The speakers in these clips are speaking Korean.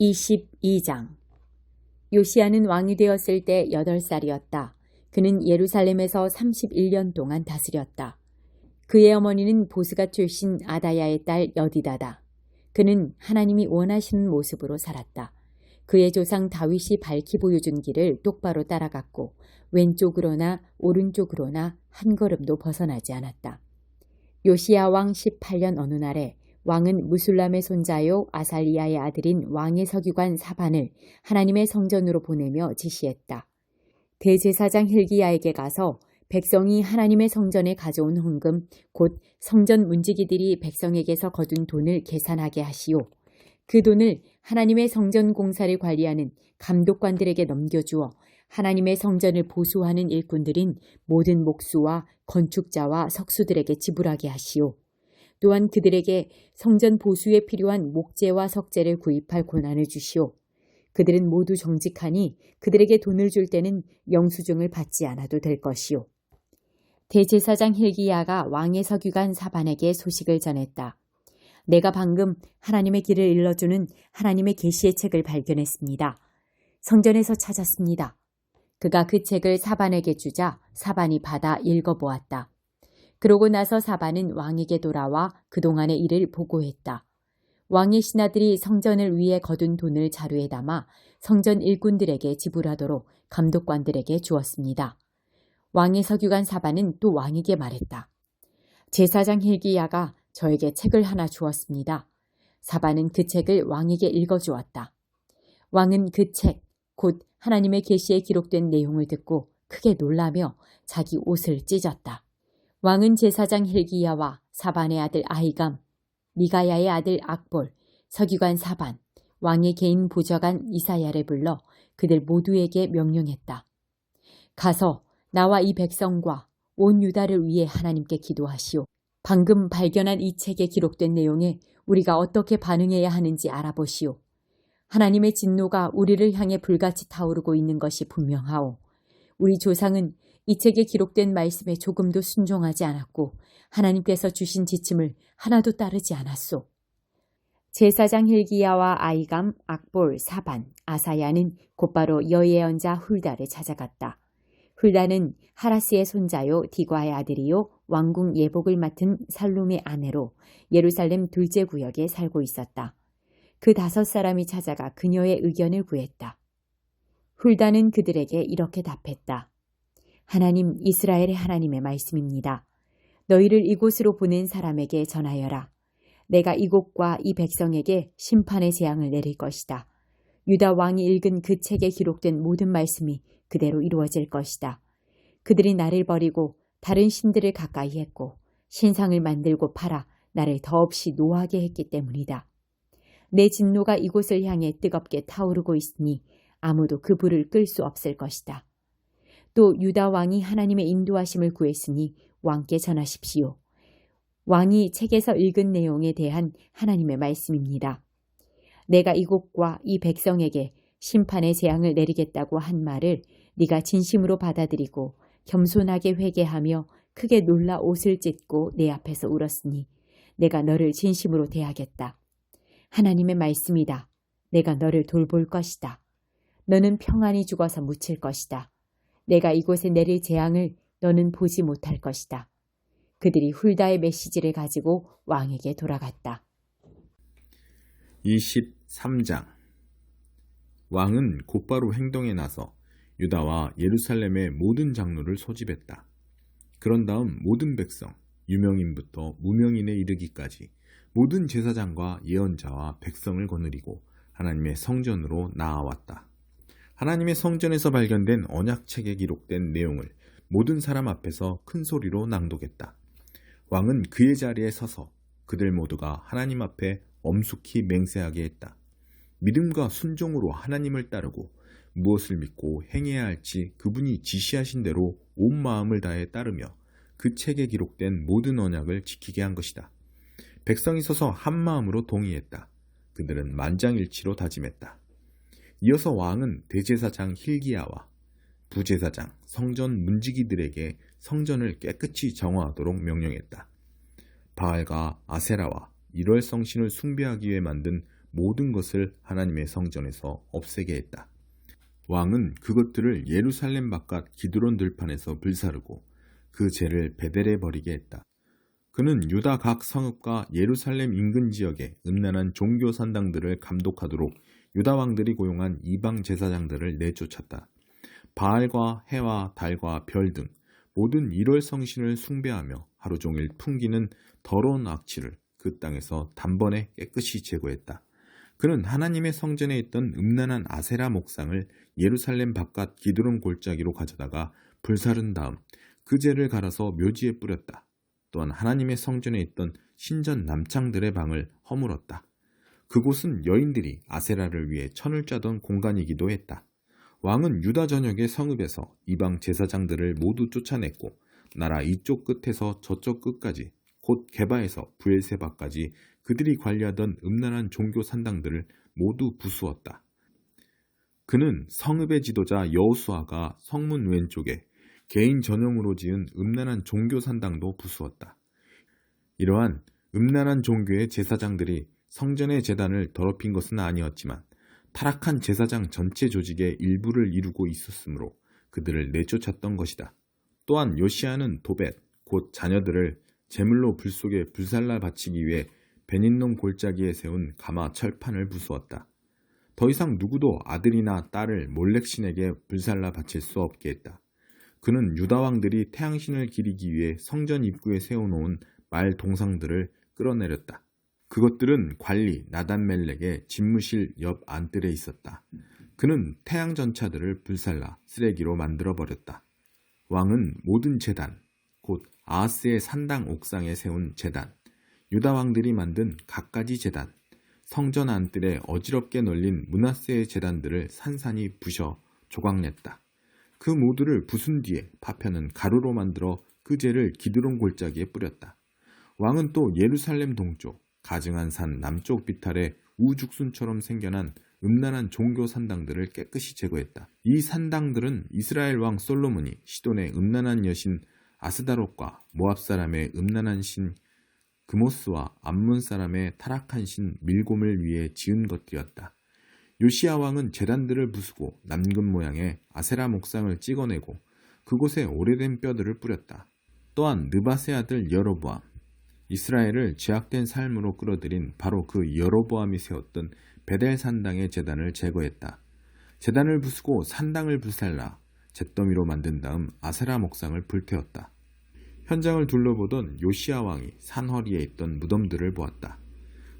22장 요시아는 왕이 되었을 때 8살이었다. 그는 예루살렘에서 31년 동안 다스렸다. 그의 어머니는 보스가 출신 아다야의 딸 여디다다. 그는 하나님이 원하시는 모습으로 살았다. 그의 조상 다윗이 밝히 보여준 길을 똑바로 따라갔고 왼쪽으로나 오른쪽으로나 한 걸음도 벗어나지 않았다. 요시야 왕 18년 어느 날에 왕은 무술람의 손자요 아살리아의 아들인 왕의 서기관 사반을 하나님의 성전으로 보내며 지시했다. 대제사장 힐기야에게 가서 백성이 하나님의 성전에 가져온 헌금 곧 성전 문지기들이 백성에게서 거둔 돈을 계산하게 하시오. 그 돈을 하나님의 성전 공사를 관리하는 감독관들에게 넘겨주어 하나님의 성전을 보수하는 일꾼들인 모든 목수와 건축자와 석수들에게 지불하게 하시오. 또한 그들에게 성전 보수에 필요한 목재와 석재를 구입할 권한을 주시오. 그들은 모두 정직하니 그들에게 돈을 줄 때는 영수증을 받지 않아도 될 것이오. 대제사장 힐기야가 왕의 서기관 사반에게 소식을 전했다. 내가 방금 하나님의 길을 일러주는 하나님의 계시의 책을 발견했습니다. 성전에서 찾았습니다. 그가 그 책을 사반에게 주자 사반이 받아 읽어보았다. 그러고 나서 사반은 왕에게 돌아와 그동안의 일을 보고했다. 왕의 신하들이 성전을 위해 거둔 돈을 자루에 담아 성전 일꾼들에게 지불하도록 감독관들에게 주었습니다. 왕의 서기관 사반은 또 왕에게 말했다. 제사장 힐기야가 저에게 책을 하나 주었습니다. 사반은 그 책을 왕에게 읽어주었다. 왕은 그 책, 곧 하나님의 계시에 기록된 내용을 듣고 크게 놀라며 자기 옷을 찢었다. 왕은 제사장 힐기야와 사반의 아들 아이감, 미가야의 아들 악볼, 서기관 사반, 왕의 개인 보좌관 이사야를 불러 그들 모두에게 명령했다. 가서 나와 이 백성과 온 유다를 위해 하나님께 기도하시오. 방금 발견한 이 책에 기록된 내용에 우리가 어떻게 반응해야 하는지 알아보시오. 하나님의 진노가 우리를 향해 불같이 타오르고 있는 것이 분명하오. 우리 조상은 이 책에 기록된 말씀에 조금도 순종하지 않았고 하나님께서 주신 지침을 하나도 따르지 않았소. 제사장 힐기야와 아이감, 악볼, 사반, 아사야는 곧바로 여예언자 훌다를 찾아갔다. 훌다는 하라스의 손자요 디과의 아들이요 왕궁 예복을 맡은 살룸의 아내로 예루살렘 둘째 구역에 살고 있었다. 그 다섯 사람이 찾아가 그녀의 의견을 구했다. 훌다는 그들에게 이렇게 답했다. 하나님 이스라엘의 하나님의 말씀입니다. 너희를 이곳으로 보낸 사람에게 전하여라. 내가 이곳과 이 백성에게 심판의 재앙을 내릴 것이다. 유다 왕이 읽은 그 책에 기록된 모든 말씀이 그대로 이루어질 것이다. 그들이 나를 버리고 다른 신들을 가까이 했고 신상을 만들고 팔아 나를 더없이 노하게 했기 때문이다. 내 진노가 이곳을 향해 뜨겁게 타오르고 있으니 아무도 그 불을 끌 수 없을 것이다. 또 유다 왕이 하나님의 인도하심을 구했으니 왕께 전하십시오. 왕이 책에서 읽은 내용에 대한 하나님의 말씀입니다. 내가 이곳과 이 백성에게 심판의 재앙을 내리겠다고 한 말을 네가 진심으로 받아들이고 겸손하게 회개하며 크게 놀라 옷을 찢고 내 앞에서 울었으니 내가 너를 진심으로 대하겠다. 하나님의 말씀이다. 내가 너를 돌볼 것이다. 너는 평안히 죽어서 묻힐 것이다. 내가 이곳에 내릴 재앙을 너는 보지 못할 것이다. 그들이 훌다의 메시지를 가지고 왕에게 돌아갔다. 23장 왕은 곧바로 행동에 나서 유다와 예루살렘의 모든 장로를 소집했다. 그런 다음 모든 백성, 유명인부터 무명인에 이르기까지 모든 제사장과 예언자와 백성을 거느리고 하나님의 성전으로 나아왔다. 하나님의 성전에서 발견된 언약책에 기록된 내용을 모든 사람 앞에서 큰 소리로 낭독했다. 왕은 그의 자리에 서서 그들 모두가 하나님 앞에 엄숙히 맹세하게 했다. 믿음과 순종으로 하나님을 따르고 무엇을 믿고 행해야 할지 그분이 지시하신 대로 온 마음을 다해 따르며 그 책에 기록된 모든 언약을 지키게 한 것이다. 백성이 서서 한 마음으로 동의했다. 그들은 만장일치로 다짐했다. 이어서 왕은 대제사장 힐기야와 부제사장, 성전 문지기들에게 성전을 깨끗이 정화하도록 명령했다. 바알과 아세라와 일월 성신을 숭배하기 위해 만든 모든 것을 하나님의 성전에서 없애게 했다. 왕은 그것들을 예루살렘 바깥 기드론 들판에서 불사르고 그 죄를 베델에 버리게 했다. 그는 유다 각 성읍과 예루살렘 인근 지역의 음란한 종교 산당들을 감독하도록 유다 왕들이 고용한 이방 제사장들을 내쫓았다. 바알과 해와 달과 별 등 모든 일월 성신을 숭배하며 하루 종일 풍기는 더러운 악취를 그 땅에서 단번에 깨끗이 제거했다. 그는 하나님의 성전에 있던 음란한 아세라 목상을 예루살렘 바깥 기드론 골짜기로 가져다가 불사른 다음 그 죄를 갈아서 묘지에 뿌렸다. 또한 하나님의 성전에 있던 신전 남창들의 방을 허물었다. 그곳은 여인들이 아세라를 위해 천을 짜던 공간이기도 했다. 왕은 유다 전역의 성읍에서 이방 제사장들을 모두 쫓아냈고 나라 이쪽 끝에서 저쪽 끝까지 곧 게바에서 부엘세바까지 그들이 관리하던 음란한 종교 산당들을 모두 부수었다. 그는 성읍의 지도자 여호수아가 성문 왼쪽에 개인 전용으로 지은 음란한 종교 산당도 부수었다. 이러한 음란한 종교의 제사장들이 성전의 재단을 더럽힌 것은 아니었지만 타락한 제사장 전체 조직의 일부를 이루고 있었으므로 그들을 내쫓았던 것이다. 또한 요시아는 도벳, 곧 자녀들을 제물로 불 속에 불살라 바치기 위해 베닌놈 골짜기에 세운 가마 철판을 부수었다. 더 이상 누구도 아들이나 딸을 몰렉신에게 불살라 바칠 수 없게 했다. 그는 유다 왕들이 태양신을 기리기 위해 성전 입구에 세워놓은 말 동상들을 끌어내렸다. 그것들은 관리 나단멜렉의 집무실 옆 안뜰에 있었다. 그는 태양 전차들을 불살라 쓰레기로 만들어 버렸다. 왕은 모든 재단, 곧 아하스의 산당 옥상에 세운 재단, 유다 왕들이 만든 갖가지 재단, 성전 안뜰에 어지럽게 널린 문하세의 재단들을 산산이 부셔 조각냈다. 그 모두를 부순 뒤에 파편은 가루로 만들어 그 죄를 기드론 골짜기에 뿌렸다. 왕은 또 예루살렘 동쪽 가증한 산 남쪽 비탈에 우죽순처럼 생겨난 음란한 종교 산당들을 깨끗이 제거했다. 이 산당들은 이스라엘 왕 솔로몬이 시돈의 음란한 여신 아스다롯과 모압 사람의 음란한 신 그모스와 암문 사람의 타락한 신 밀곰을 위해 지은 것들이었다. 요시아 왕은 재단들을 부수고 남금 모양의 아세라 목상을 찍어내고 그곳에 오래된 뼈들을 뿌렸다. 또한 느바세 아들 여로보암, 이스라엘을 죄악된 삶으로 끌어들인 바로 그 여로보암이 세웠던 베델 산당의 재단을 제거했다. 재단을 부수고 산당을 불살라 잿더미로 만든 다음 아세라 목상을 불태웠다. 현장을 둘러보던 요시아 왕이 산허리에 있던 무덤들을 보았다.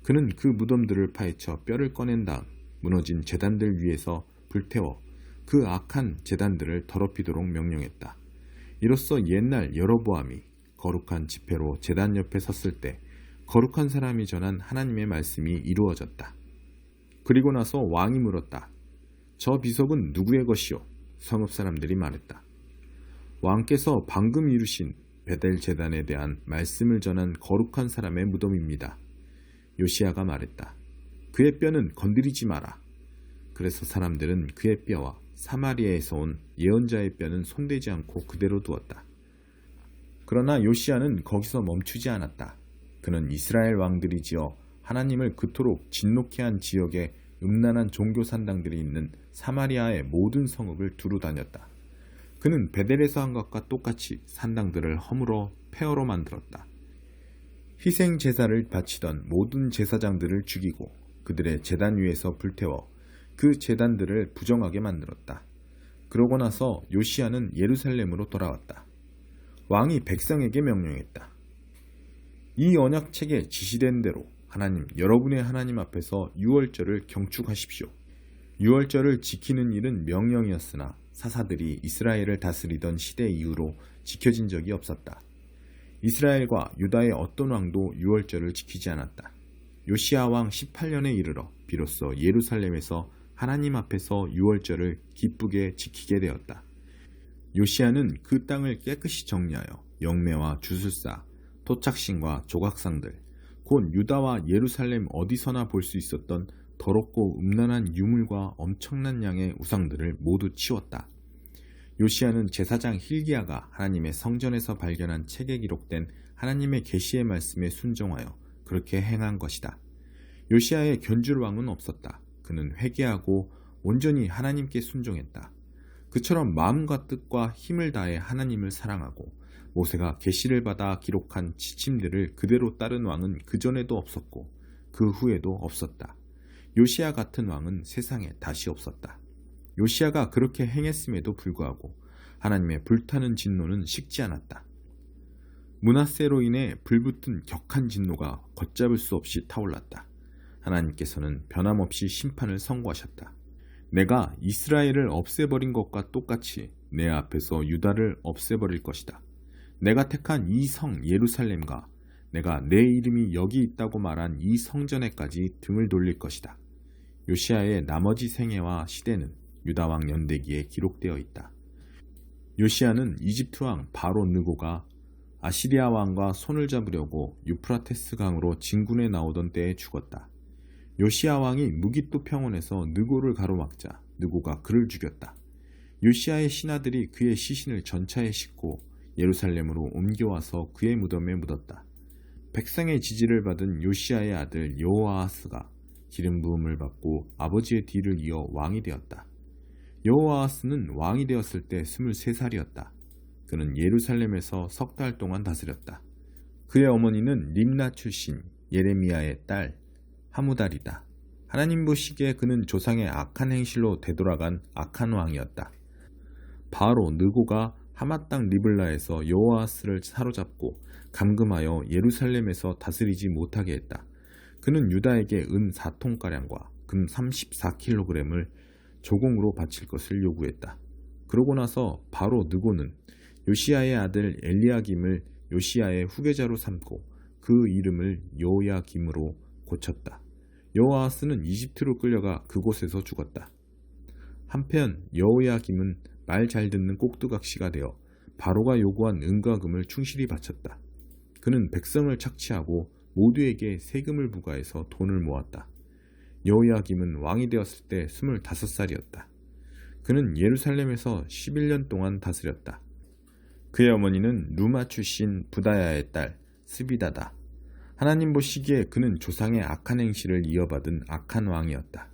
그는 그 무덤들을 파헤쳐 뼈를 꺼낸 다음 무너진 재단들 위에서 불태워 그 악한 재단들을 더럽히도록 명령했다. 이로써 옛날 여로보암이 거룩한 지폐로 재단 옆에 섰을 때 거룩한 사람이 전한 하나님의 말씀이 이루어졌다. 그리고 나서 왕이 물었다. 저 비석은 누구의 것이오? 성읍 사람들이 말했다. 왕께서 방금 이루신 베델 재단에 대한 말씀을 전한 거룩한 사람의 무덤입니다. 요시아가 말했다. 그의 뼈는 건드리지 마라. 그래서 사람들은 그의 뼈와 사마리아에서 온 예언자의 뼈는 손대지 않고 그대로 두었다. 그러나 요시아는 거기서 멈추지 않았다. 그는 이스라엘 왕들이 지어 하나님을 그토록 진노케 한 지역에 음란한 종교 산당들이 있는 사마리아의 모든 성읍을 두루 다녔다. 그는 베델에서 한 것과 똑같이 산당들을 허물어 폐허로 만들었다. 희생 제사를 바치던 모든 제사장들을 죽이고 그들의 제단 위에서 불태워 그 제단들을 부정하게 만들었다. 그러고 나서 요시아는 예루살렘으로 돌아왔다. 왕이 백성에게 명령했다. 이 언약책에 지시된 대로 하나님, 여러분의 하나님 앞에서 유월절을 경축하십시오. 유월절을 지키는 일은 명령이었으나 사사들이 이스라엘을 다스리던 시대 이후로 지켜진 적이 없었다. 이스라엘과 유다의 어떤 왕도 유월절을 지키지 않았다. 요시아 왕 18년에 이르러 비로소 예루살렘에서 하나님 앞에서 유월절을 기쁘게 지키게 되었다. 요시아는 그 땅을 깨끗이 정리하여 영매와 주술사, 토착신과 조각상들, 곧 유다와 예루살렘 어디서나 볼 수 있었던 더럽고 음란한 유물과 엄청난 양의 우상들을 모두 치웠다. 요시아는 제사장 힐기야가 하나님의 성전에서 발견한 책에 기록된 하나님의 계시의 말씀에 순종하여 그렇게 행한 것이다. 요시아의 견줄 왕은 없었다. 그는 회개하고 온전히 하나님께 순종했다. 그처럼 마음과 뜻과 힘을 다해 하나님을 사랑하고 모세가 계시를 받아 기록한 지침들을 그대로 따른 왕은 그전에도 없었고 그 후에도 없었다. 요시아 같은 왕은 세상에 다시 없었다. 요시아가 그렇게 행했음에도 불구하고 하나님의 불타는 진노는 식지 않았다. 문하세로 인해 불붙은 격한 진노가 걷잡을 수 없이 타올랐다. 하나님께서는 변함없이 심판을 선고하셨다. 내가 이스라엘을 없애버린 것과 똑같이 내 앞에서 유다를 없애버릴 것이다. 내가 택한 이 성 예루살렘과 내가 내 이름이 여기 있다고 말한 이 성전에까지 등을 돌릴 것이다. 요시아의 나머지 생애와 시대는 유다왕 연대기에 기록되어 있다. 요시아는 이집트 왕 바로 느고가 아시리아 왕과 손을 잡으려고 유프라테스 강으로 진군에 나오던 때에 죽었다. 요시아 왕이 무기또 평원에서 느고를 가로막자 느고가 그를 죽였다. 요시아의 신하들이 그의 시신을 전차에 싣고 예루살렘으로 옮겨와서 그의 무덤에 묻었다. 백성의 지지를 받은 요시아의 아들 여호아하스가 기름 부음을 받고 아버지의 뒤를 이어 왕이 되었다. 여호아하스는 왕이 되었을 때 23살이었다. 그는 예루살렘에서 석 달 동안 다스렸다. 그의 어머니는 림나 출신 예레미야의 딸 하무달이다. 하나님 보시기에 그는 조상의 악한 행실로 되돌아간 악한 왕이었다. 바로 느고가 하맛 땅 리블라에서 여호아스를 사로잡고 감금하여 예루살렘에서 다스리지 못하게 했다. 그는 유다에게 은 4통가량과 금 34kg을 조공으로 바칠 것을 요구했다. 그러고 나서 바로 느고는 요시아의 아들 엘리야김을 요시아의 후계자로 삼고 그 이름을 요야김으로 고쳤다. 여호아스는 이집트로 끌려가 그곳에서 죽었다. 한편 여호야김은 말 잘 듣는 꼭두각시가 되어 바로가 요구한 은과 금을 충실히 바쳤다. 그는 백성을 착취하고 모두에게 세금을 부과해서 돈을 모았다. 여호야김은 왕이 되었을 때 25살이었다. 그는 예루살렘에서 11년 동안 다스렸다. 그의 어머니는 루마 출신 부다야의 딸 스비다다. 하나님 보시기에 그는 조상의 악한 행실을 이어받은 악한 왕이었다.